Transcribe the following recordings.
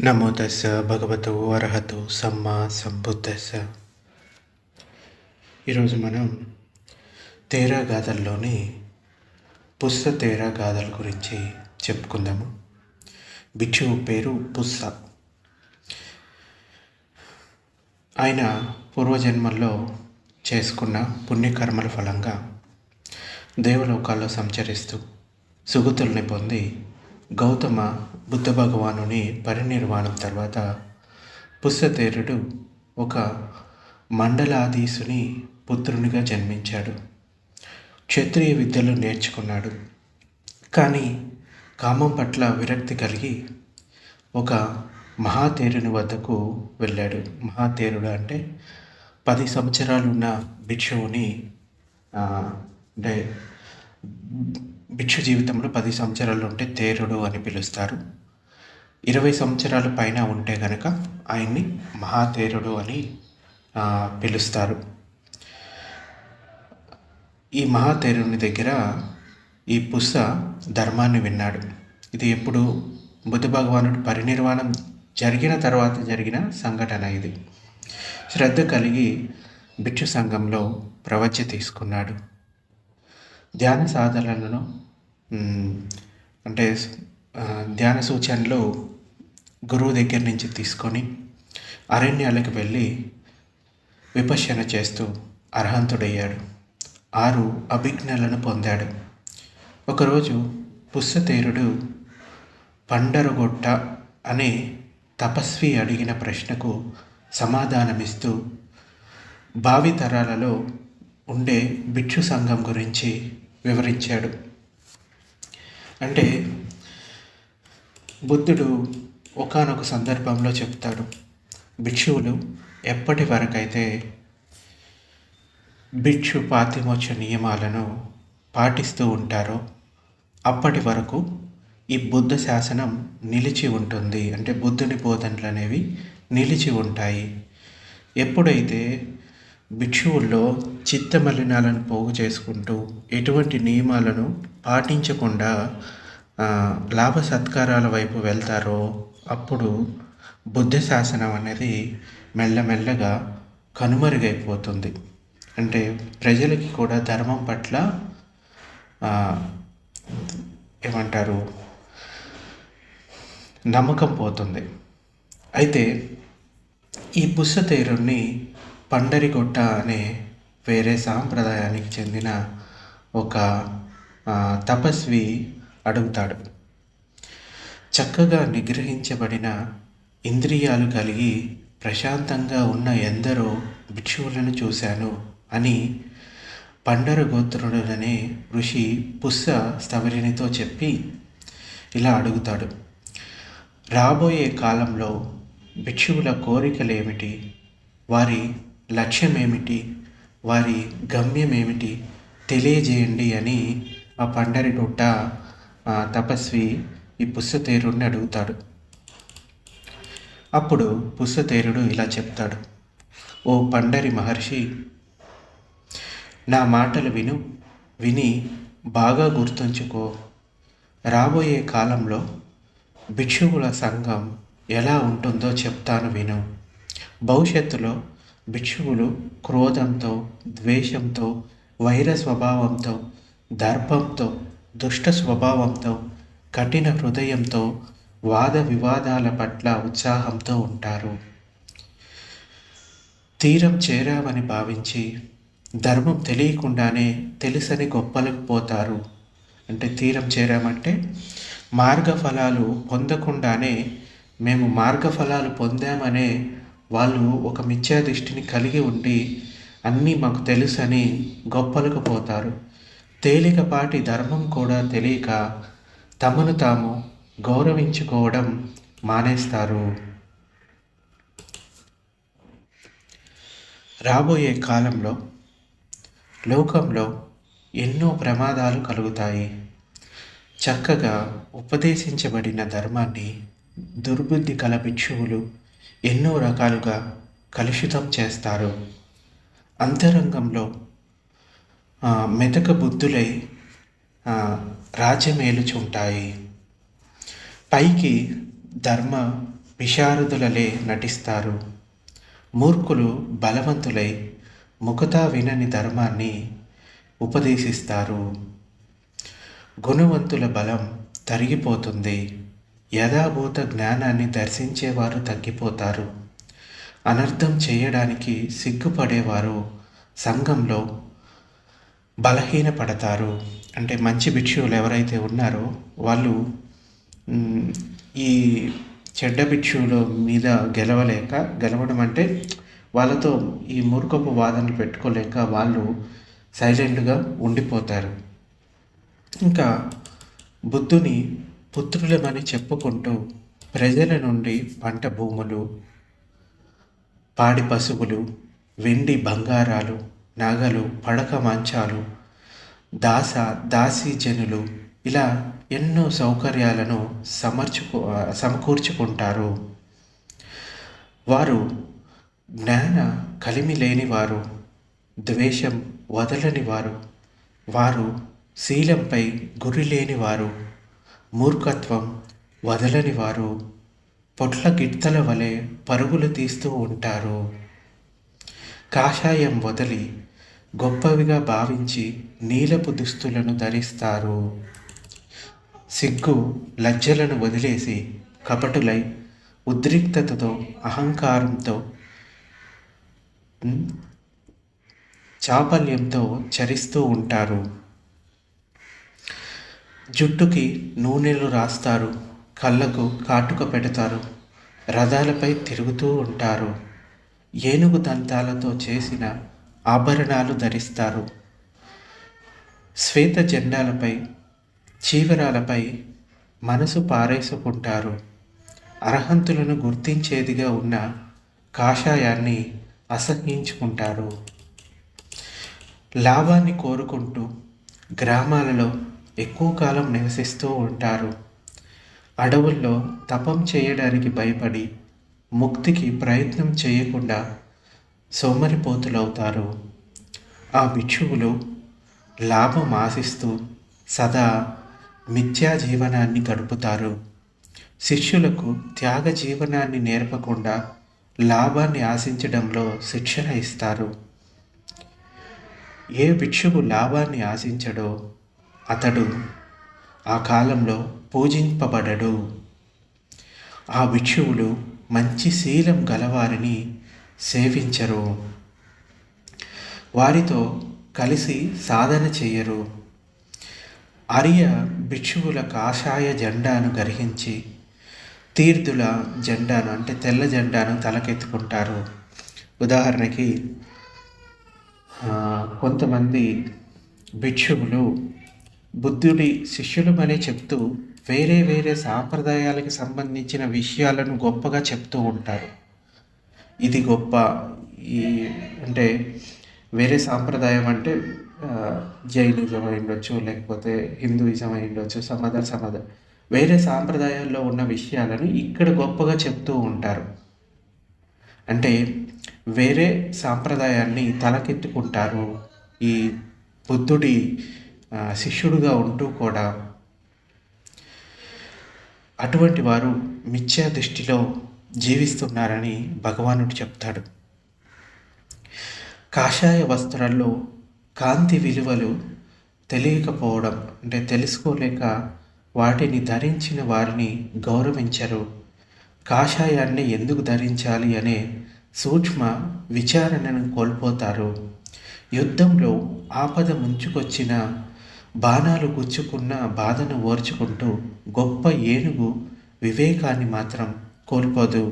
నమో తస్స భగవతో అర్హతో సమ్మా సంబుద్ధస్స ఈరోజు మనం తేరా గాథల్లోని పుస్స తేరా గాథల గురించి చెప్పుకుందాము. బిచ్చు పేరు పుస్స. ఆయన పూర్వజన్మల్లో చేసుకున్న పుణ్యకర్మల ఫలంగా దేవలోకాల్లో సంచరిస్తూ సుగతుల్ని పొంది గౌతమ బుద్ధ భగవానుని పరినిర్వాణం తర్వాత పుష్యతేరుడు ఒక మండలాధీశుని పుత్రునిగా జన్మించాడు. క్షత్రియ విద్యలు నేర్చుకున్నాడు. కానీ కామం పట్ల విరక్తి కలిగి ఒక మహాతేరుని వద్దకు వెళ్ళాడు. మహాతేరుడు అంటే పది సంవత్సరాలు ఉన్న భిక్షువుని అంటే భిక్షు జీవితంలో పది సంవత్సరాలు ఉంటే తేరుడు అని పిలుస్తారు. ఇరవై సంవత్సరాలు పైన ఉంటే కనుక ఆయన్ని మహాతేరుడు అని పిలుస్తారు. ఈ మహాతేరుని దగ్గర ఈ పుస్స ధర్మాన్ని విన్నాడు. ఇది ఎప్పుడు బుద్ధ భగవానుడు పరినిర్వాణం జరిగిన తర్వాత జరిగిన సంఘటన ఇది. శ్రద్ధ కలిగి భిక్షు సంఘంలో ప్రవచ తీసుకున్నాడు. ధ్యాన సాధనలను అంటే ధ్యాన సూచనలు గురువు దగ్గర నుంచి తీసుకొని అరణ్యాలకు వెళ్ళి విపశ్యన చేస్తూ అర్హంతుడయ్యాడు. ఆరు అభిజ్ఞలను పొందాడు. ఒకరోజు పుస్సతేరుడు పండరగొట్ట అనే తపస్వి అడిగిన ప్రశ్నకు సమాధానమిస్తూ భావితరాలలో ఉండే భిక్షు సంఘం గురించి వివరించాడు. అంటే బుద్ధుడు ఒకానొక సందర్భంలో చెప్తాడు భిక్షువులు ఎప్పటి వరకైతే భిక్షు పాతిమోక్ష నియమాలను పాటిస్తూ ఉంటారో అప్పటి వరకు ఈ బుద్ధ శాసనం నిలిచి ఉంటుంది. అంటే బుద్ధుని బోధనలు అనేవి నిలిచి ఉంటాయి. ఎప్పుడైతే భిక్షువుల్లో చిత్త మలినాలను పోగు చేసుకుంటూ ఎటువంటి నియమాలను పాటించకుండా లాభ సత్కారాల వైపు వెళ్తారో అప్పుడు బుద్ధ శాసనం అనేది మెల్లమెల్లగా కనుమరుగైపోతుంది. అంటే ప్రజలకి కూడా ధర్మం పట్ల ఏమంటారు నమ్మకం పోతుంది. అయితే ఈ పుస్సతేరుని పండరిగొట్ట అనే వేరే సాంప్రదాయానికి చెందిన ఒక తపస్వి అడుగుతాడు. చక్కగా నిగ్రహించబడిన ఇంద్రియాలు కలిగి ప్రశాంతంగా ఉన్న ఎందరో భిక్షువులను చూశాను అని పండరగోత్రుడనే ఋషి పుస్స స్తవరినితో చెప్పి ఇలా అడుగుతాడు. రాబోయే కాలంలో భిక్షువుల కోరికలేమిటి? వారి లక్ష్యమేమిటి? వారి గమ్యమేమిటి? తెలియజేయండి అని ఆ పండరి గుడ్డ తపస్వి ఈ పుస్సతేరుడిని అడుగుతాడు. అప్పుడు పుస్తతేరుడు ఇలా చెప్తాడు. ఓ పండరి మహర్షి నా మాటలు విను విని బాగా గుర్తుంచుకో. రాబోయే కాలంలో భిక్షువుల సంఘం ఎలా ఉంటుందో చెప్తాను విను. భవిష్యత్తులో భిక్షువులు క్రోధంతో ద్వేషంతో వైర స్వభావంతో దర్భంతో దుష్ట స్వభావంతో కఠిన హృదయంతో వాద వివాదాల పట్ల ఉత్సాహంతో ఉంటారు. తీరం చేరామని భావించి ధర్మం తెలియకుండానే తెలుసని గొప్పలకు పోతారు. అంటే తీరం చేరామంటే మార్గఫలాలు పొందకుండానే మేము మార్గఫలాలు పొందామనే వాళ్ళు ఒక మిథ్యా దృష్టిని కలిగి ఉండి అన్నీ మాకు తెలుసని గొప్పలకు పోతారు. తేలికపాటి ధర్మం కూడా తెలియక తమను తాము గౌరవించుకోవడం మానేస్తారు. రాబోయే కాలంలో లోకంలో ఎన్నో ప్రమాదాలు కలుగుతాయి. చక్కగా ఉపదేశించబడిన ధర్మాన్ని దుర్బుద్ధి కల భిక్షువులు ఎన్నో రకాలుగా కలుషితం చేస్తారు. అంతరంగంలో మెదక మెతక బుద్ధులై రాజ్యమేలుచుంటాయి. పైకి ధర్మ విశారదులలే నటిస్తారు. మూర్ఖులు బలవంతులై ముఖతా వినని ధర్మాన్ని ఉపదేశిస్తారు. గుణవంతుల బలం తరిగిపోతుంది. యథాభూత జ్ఞానాన్ని దర్శించేవారు తగ్గిపోతారు. అనర్థం చేయడానికి సిగ్గుపడేవారు సంఘంలో బలహీనపడతారు. అంటే మంచి భిక్షువులు ఎవరైతే ఉన్నారో వాళ్ళు ఈ చెడ్డ భిక్షువుల మీద గెలవలేక గెలవడం అంటే వాళ్ళతో ఈ మూర్ఖపు వాదనలు పెట్టుకోలేక వాళ్ళు సైలెంట్గా ఉండిపోతారు. ఇంకా బుద్ధుని పుత్రులమని చెప్పుకుంటూ ప్రజల నుండి పంట భూములు పాడి పశువులు వెండి బంగారాలు నగలు పడక మంచాలు దాస దాసీ జనులు ఇలా ఎన్నో సౌకర్యాలను సమర్చుకు సమకూర్చుకుంటారు. వారు జ్ఞాన కలిమి లేనివారు ద్వేషం వదలని వారు వారు శీలంపై గురి లేనివారు మూర్ఖత్వం వదలని వారు పొట్ల గిట్టల వలె పరుగులు తీస్తూ ఉంటారు. కాషాయం వదిలి గొప్పవిగా భావించి నీలపు దుస్తులను ధరిస్తారు. సిగ్గు లజ్జలను వదిలేసి కపటులై ఉద్రిక్తతతో అహంకారంతో చాపల్యంతో చరిస్తూ ఉంటారు. జుట్టుకి నూనెలు రాస్తారు కళ్ళకు కాటుక పెడతారు రథాలపై తిరుగుతూ ఉంటారు. ఏనుగు దంతాలతో చేసిన ఆభరణాలు ధరిస్తారు. శ్వేత జెండాలపై చీవరాలపై మనసు పారేసుకుంటారు. అర్హంతులను గుర్తించేదిగా ఉన్న కాషాయాన్ని అసహించుకుంటారు లాభాన్ని కోరుకుంటూ గ్రామాలలో ఎక్కువ కాలం నివసిస్తూ ఉంటారు. అడవుల్లో తపం చేయడానికి భయపడి ముక్తికి ప్రయత్నం చేయకుండా సోమరిపోతులవుతారు. ఆ భిక్షువులు లాభం ఆశిస్తూ సదా మిథ్యా జీవనాన్ని గడుపుతారు. శిష్యులకు త్యాగ జీవనాన్ని నేర్పకుండా లాభాన్ని ఆశించడంలో శిక్షణ ఇస్తారు. ఏ భిక్షువు లాభాన్ని ఆశించడో అతడు ఆ కాలంలో పూజింపబడడు. ఆ భిక్షువులు మంచి శీలం గలవారిని సేవించరు. వారితో కలిసి సాధన చేయరు. ఆర్య భిక్షువుల కాషాయ జెండాను గరిహించి తీర్థుల జెండాను అంటే తెల్ల జెండాను తలకెత్తుకుంటారు. ఉదాహరణకి కొంతమంది భిక్షువులు బుద్ధుడి శిష్యులమని చెప్తూ వేరే వేరే సాంప్రదాయాలకు సంబంధించిన విషయాలను గొప్పగా చెప్తూ ఉంటారు. ఇది గొప్ప ఈ అంటే వేరే సాంప్రదాయం అంటే జైనిజం అయి ఉండొచ్చు లేకపోతే హిందూయిజం అయి ఉండొచ్చు సమాధ సమాధ వేరే సాంప్రదాయాల్లో ఉన్న విషయాలను ఇక్కడ గొప్పగా చెప్తూ ఉంటారు. అంటే వేరే సాంప్రదాయాన్ని తలకెత్తుకుంటారు ఈ బుద్ధుడి శిష్యుడుగా ఉంటూ కూడా అటువంటి వారు మిథ్యా దృష్టిలో జీవిస్తున్నారని భగవానుడు చెప్తాడు. కాషాయ వస్త్రాల్లో కాంతి విలువలు తెలియకపోవడం అంటే తెలుసుకోలేక వాటిని ధరించిన వారిని గౌరవించరు. కాషాయాన్ని ఎందుకు ధరించాలి అనే సూక్ష్మ విచారణను కోల్పోతారు. యుద్ధంలో ఆపద ముంచుకొచ్చిన బాణాలు గుచ్చుకున్న బాధను ఓర్చుకుంటూ గొప్ప ఏనుగు వివేకాన్ని మాత్రం కోల్పోదు.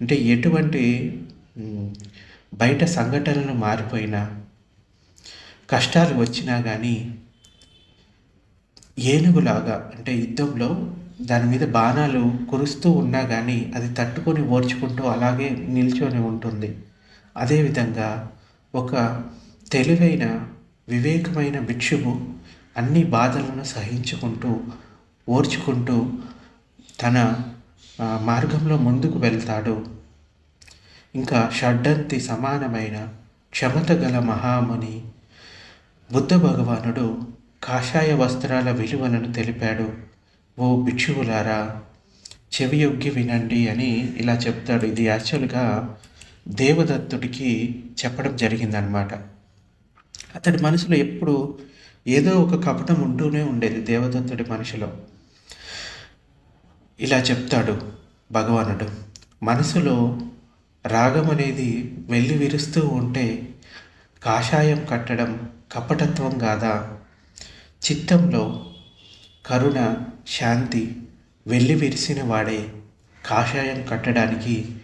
అంటే ఎటువంటి బయట సంఘటనలు మారిపోయినా కష్టాలు వచ్చినా కానీ ఏనుగులాగా అంటే యుద్ధంలో దాని మీద బాణాలు కురుస్తూ ఉన్నా కానీ అది తట్టుకొని ఓర్చుకుంటూ అలాగే నిల్చొని ఉంటుంది. అదేవిధంగా ఒక తెలివైన వివేకమైన భిక్షువు అన్ని బాధలను సహించుకుంటూ ఓర్చుకుంటూ తన మార్గంలో ముందుకు వెళ్తాడు. ఇంకా షడ్డంతి సమానమైన క్షమత గల మహాముని బుద్ధ భగవానుడు కాషాయ వస్త్రాల విలువలను తెలిపాడు. ఓ భిక్షువులారా చెవియొగ్గి వినండి అని ఇలా చెప్తాడు. ఇది యాక్చువల్గా దేవదత్తుడికి చెప్పడం జరిగిందనమాట అతడి మనసులో ఎప్పుడు ఏదో ఒక కపటం ఉంటూనే ఉండేది దేవదత్తుడి మనిషిలో. ఇలా చెప్తాడు భగవానుడు మనసులో రాగం అనేది వెళ్ళి విరుస్తూ ఉంటే కాషాయం కట్టడం కపటత్వం కాదా చిత్తంలో కరుణ శాంతి వెళ్ళి విరిసిన వాడే. కాషాయం కట్టడానికి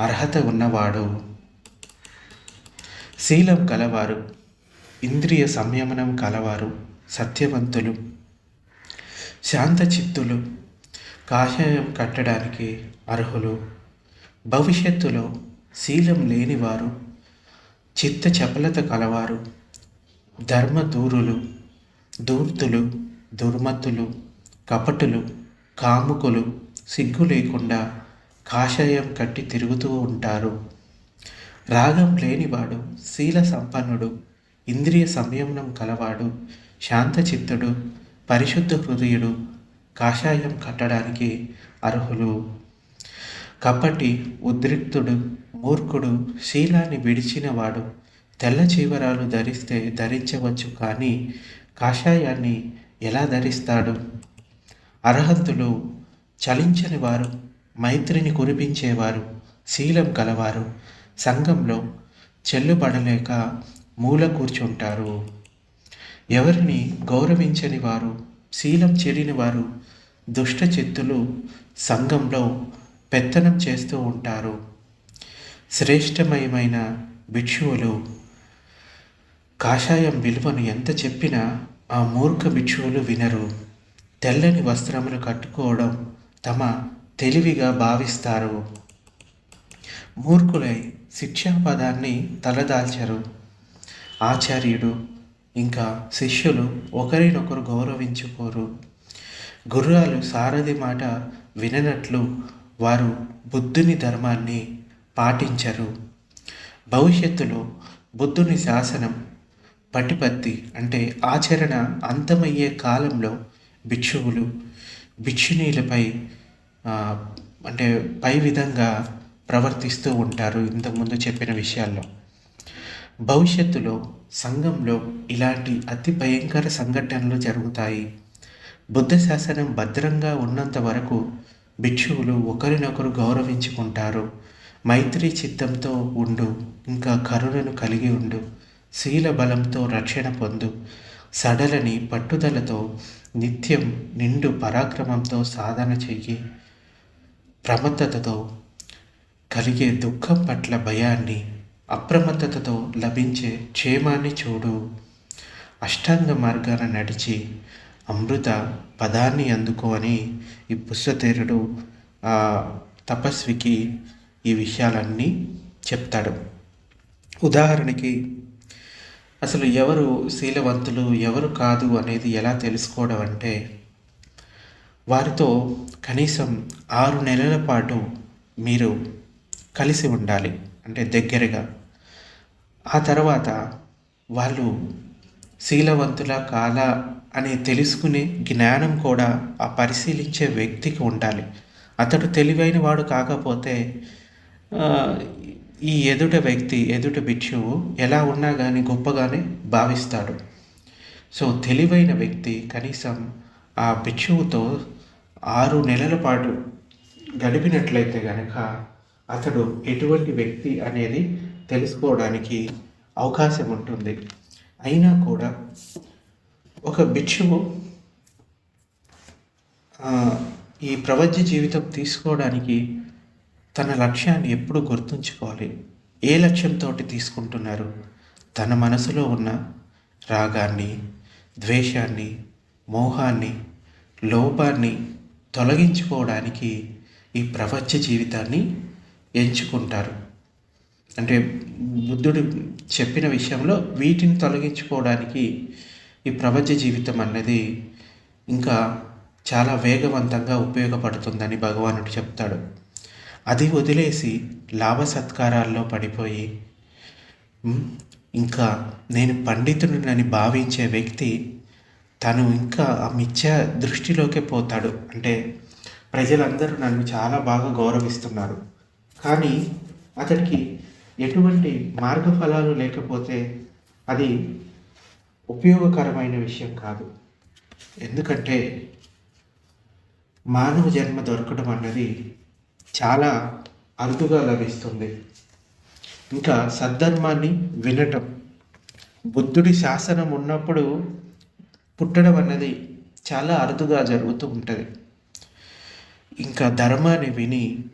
అర్హత ఉన్నవాడు. శీలం కలవారు. ఇంద్రియ సంయమనం కలవారు సత్యవంతులు. శాంతచిత్తులు కాషాయం కట్టడానికి అర్హులు. భవిష్యత్తులో శీలం లేనివారు చిత్త చపలత కలవారు ధర్మదూరులు దూర్తులు దుర్మతులు కపటులు కాముకులు సిగ్గు లేకుండా కాషాయం కట్టి తిరుగుతూ ఉంటారు. రాగం లేనివాడు శీల సంపన్నుడు. ఇంద్రియ సంయమనం కలవాడు శాంతచిత్తుడు పరిశుద్ధ హృదయుడు కాషాయం కట్టడానికి అర్హులు. కపటి ఉద్రిక్తుడు మూర్ఖుడు శీలాన్ని విడిచినవాడు తెల్ల చీవరాలు ధరిస్తే ధరించవచ్చు కానీ కాషాయాన్ని ఎలా ధరిస్తాడు? అర్హంతులు చలించని వారు మైత్రిని కురిపించేవారు శీలం కలవారు సంఘంలో చెల్లుబడలేక మూల కూర్చుంటారు. ఎవరిని గౌరవించని వారు శీలం చెడిని వారు దుష్ట చిత్తులు సంఘంలో పెత్తనం చేస్తూ ఉంటారు. శ్రేష్టమయమైన భిక్షువులు. కాషాయం విలువను ఎంత చెప్పినా ఆ మూర్ఖ భిక్షువులు వినరు. తెల్లని వస్త్రములు కట్టుకోవడం తమ తెలివిగా భావిస్తారు. మూర్ఖులై శిక్షాపదాన్ని తలదాల్చరు. ఆచార్యుడు ఇంకా శిష్యులు ఒకరినొకరు గౌరవించుకోరు. గుర్రాలు సారథి మాట విననట్లు వారు బుద్ధుని ధర్మాన్ని పాటించరు. భవిష్యత్తులో బుద్ధుని శాసనం పటిపత్తి అంటే ఆచరణ అంతమయ్యే కాలంలో భిక్షువులు భిక్షునీలపై అంటే పై విధంగా ప్రవర్తిస్తూ ఉంటారు ఇంతకుముందు చెప్పిన విషయాల్లో. భవిష్యత్తులో సంఘంలో ఇలాంటి అతి భయంకర సంఘటనలు జరుగుతాయి. బుద్ధ శాసనం భద్రంగా ఉన్నంత వరకు భిక్షువులు ఒకరినొకరు గౌరవించుకుంటారు. మైత్రి చిత్తంతో ఉండు ఇంకా కరుణను కలిగి ఉండు శీల బలంతో రక్షణ పొందు సడలని పట్టుదలతో నిత్యం నిండు పరాక్రమంతో సాధన చెయ్యి ప్రమత్తతతో కలిగే దుఃఖం పట్ల భయాన్ని అప్రమత్తతతో లభించే క్షేమాన్ని చూడు. అష్టాంగ మార్గాన నడిచి అమృత పదాన్ని అందుకో అని ఈ పుస్తతేరుడు తపస్వికి ఈ విషయాలన్నీ చెప్తాడు. ఉదాహరణకి అసలు ఎవరు శీలవంతులు ఎవరు కాదు అనేది ఎలా తెలుసుకోవడం అంటే వారితో కనీసం ఆరు నెలల పాటు మీరు కలిసి ఉండాలి. అంటే దగ్గరగా. ఆ తర్వాత వాళ్ళు శీలవంతుల కాలా అని తెలుసుకునే జ్ఞానం కూడా ఆ పరిశీలించే వ్యక్తికి ఉండాలి. అతడు తెలివైన వాడు కాకపోతే ఈ ఎదుట వ్యక్తి ఎదుట భిక్షువు ఎలా ఉన్నా కానీ గొప్పగానే భావిస్తాడు. సో తెలివైన వ్యక్తి కనీసం ఆ భిక్షువుతో ఆరు నెలల పాటు గడిపినట్లయితే కనుక అతడు ఎటువంటి వ్యక్తి అనేది తెలుసుకోవడానికి అవకాశం ఉంటుంది. అయినా కూడా ఒక భిక్షువు ఈ ప్రపంచ జీవితం తీసుకోవడానికి తన లక్ష్యాన్ని ఎప్పుడు గుర్తుంచుకోవాలి? ఏ లక్ష్యంతో తీసుకుంటున్నారు? తన మనసులో ఉన్న రాగాన్ని ద్వేషాన్ని మోహాన్ని లోపాన్ని తొలగించుకోవడానికి ఈ ప్రపంచ జీవితాన్ని ఎంచుకుంటారు. అంటే బుద్ధుడు చెప్పిన విషయంలో వీటిని తొలగించుకోవడానికి ఈ ప్రపంచ జీవితం అన్నది ఇంకా చాలా వేగవంతంగా ఉపయోగపడుతుందని భగవానుడు చెప్తాడు. అది వదిలేసి లాభ సత్కారాల్లో పడిపోయి ఇంకా నేను పండితుడినని భావించే వ్యక్తి తను ఇంకా ఆ మిథ్య దృష్టిలోకే పోతాడు. అంటే ప్రజలందరూ నన్ను చాలా బాగా గౌరవిస్తున్నారు. కానీ అతడికి ఎటువంటి మార్గఫలాలు లేకపోతే అది ఉపయోగకరమైన విషయం కాదు. ఎందుకంటే మానవ జన్మ దొరకడం అన్నది చాలా అరుదుగా లభిస్తుంది. ఇంకా సద్ధర్మాన్ని వినటం బుద్ధుడి శాసనం ఉన్నప్పుడు పుట్టడం అన్నది చాలా అరుదుగా జరుగుతూ ఉంటుంది. ఇంకా ధర్మాన్ని విని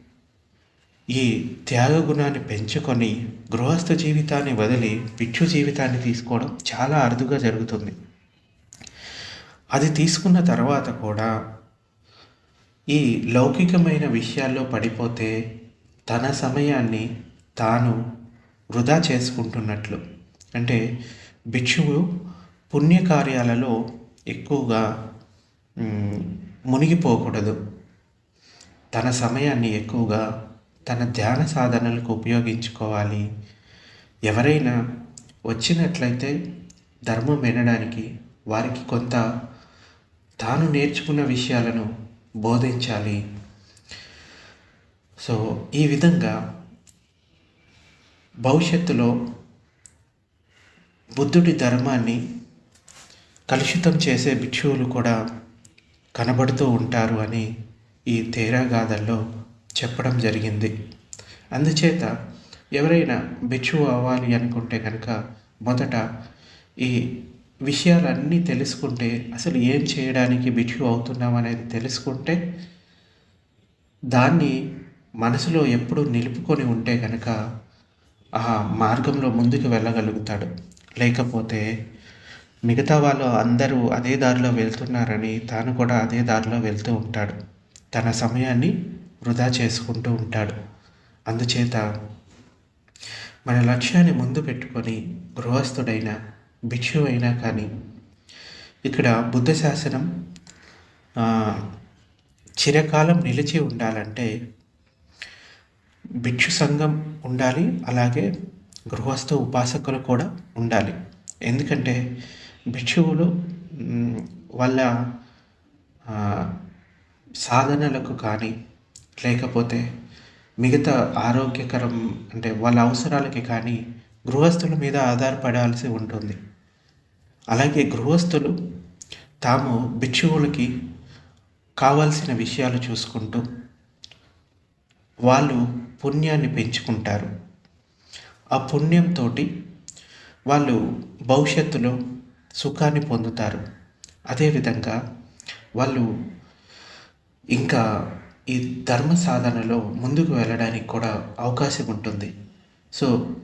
ఈ త్యాగ గుణాన్ని పెంచుకొని గృహస్థ జీవితాన్ని వదిలి భిక్షు జీవితాన్ని తీసుకోవడం చాలా అరుదుగా జరుగుతుంది. అది తీసుకున్న తర్వాత కూడా ఈ లౌకికమైన విషయాల్లో పడిపోతే తన సమయాన్ని తాను వృధా చేసుకుంటున్నట్లు. అంటే భిక్షువు పుణ్యకార్యాలలో ఎక్కువగా మునిగిపోకూడదు. తన సమయాన్ని ఎక్కువగా తన ధ్యాన సాధనలకు ఉపయోగించుకోవాలి. ఎవరైనా వచ్చినట్లయితే ధర్మం వినడానికి వారికి కొంత తాను నేర్చుకున్న విషయాలను బోధించాలి. సో ఈ విధంగా భవిష్యత్తులో బుద్ధుడి ధర్మాన్ని కలుషితం చేసే భిక్షువులు కూడా కనబడుతూ ఉంటారు అని ఈ తేరాగాథల్లో చెప్పడం జరిగింది. అందుచేత ఎవరైనా భిక్షువు అవ్వాలి అనుకుంటే కనుక మొదట ఈ విషయాలన్నీ తెలుసుకుంటే అసలు ఏం చేయడానికి భిక్షు అవుతున్నాం అనేది తెలుసుకుంటే దాన్ని మనసులో ఎప్పుడు నిలుపుకొని ఉంటే కనుక ఆ మార్గంలో ముందుకు వెళ్ళగలుగుతాడు. లేకపోతే మిగతా వాళ్ళు అందరూ అదే దారిలో వెళ్తున్నారని తాను కూడా అదే దారిలో వెళ్తూ ఉంటాడు. తన సమయాన్ని వృధా చేసుకుంటూ ఉంటాడు. అందుచేత మన లక్ష్యాన్ని ముందు పెట్టుకొని గృహస్థుడైన భిక్షు అయినా కానీ ఇక్కడ బుద్ధ శాసనం చిరకాలం నిలిచి ఉండాలంటే భిక్షు సంఘం ఉండాలి అలాగే గృహస్థ ఉపాసకులు కూడా ఉండాలి. ఎందుకంటే భిక్షువులు వాళ్ళ సాధనలకు కానీ లేకపోతే మిగతా ఆరోగ్యకరం అంటే వాళ్ళ అవసరాలకి కానీ గృహస్థుల మీద ఆధారపడాల్సి ఉంటుంది. అలాగే గృహస్థులు తాము భిక్షువులకి కావాల్సిన విషయాలు చూసుకుంటూ వాళ్ళు పుణ్యాన్ని పెంచుకుంటారు. ఆ పుణ్యంతో వాళ్ళు భవిష్యత్తులో సుఖాన్ని పొందుతారు. అదేవిధంగా వాళ్ళు ఇంకా ఈ ధర్మ సాధనలో ముందుకు వెళ్ళడానికి కూడా అవకాశం ఉంటుంది. సో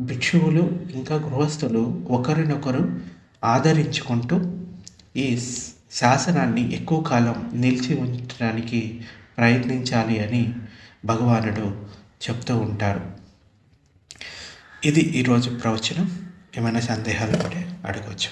భిక్షువులు ఇంకా గృహస్థులు ఒకరినొకరు ఆదరించుకుంటూ ఈ శాసనాన్ని ఎక్కువ కాలం నిలిచి ఉంచడానికి ప్రయత్నించాలి అని భగవానుడు చెప్తూ ఉంటారు. ఇది ఈరోజు ప్రవచనం. ఏమైనా సందేహాలు ఉంటే అడగవచ్చు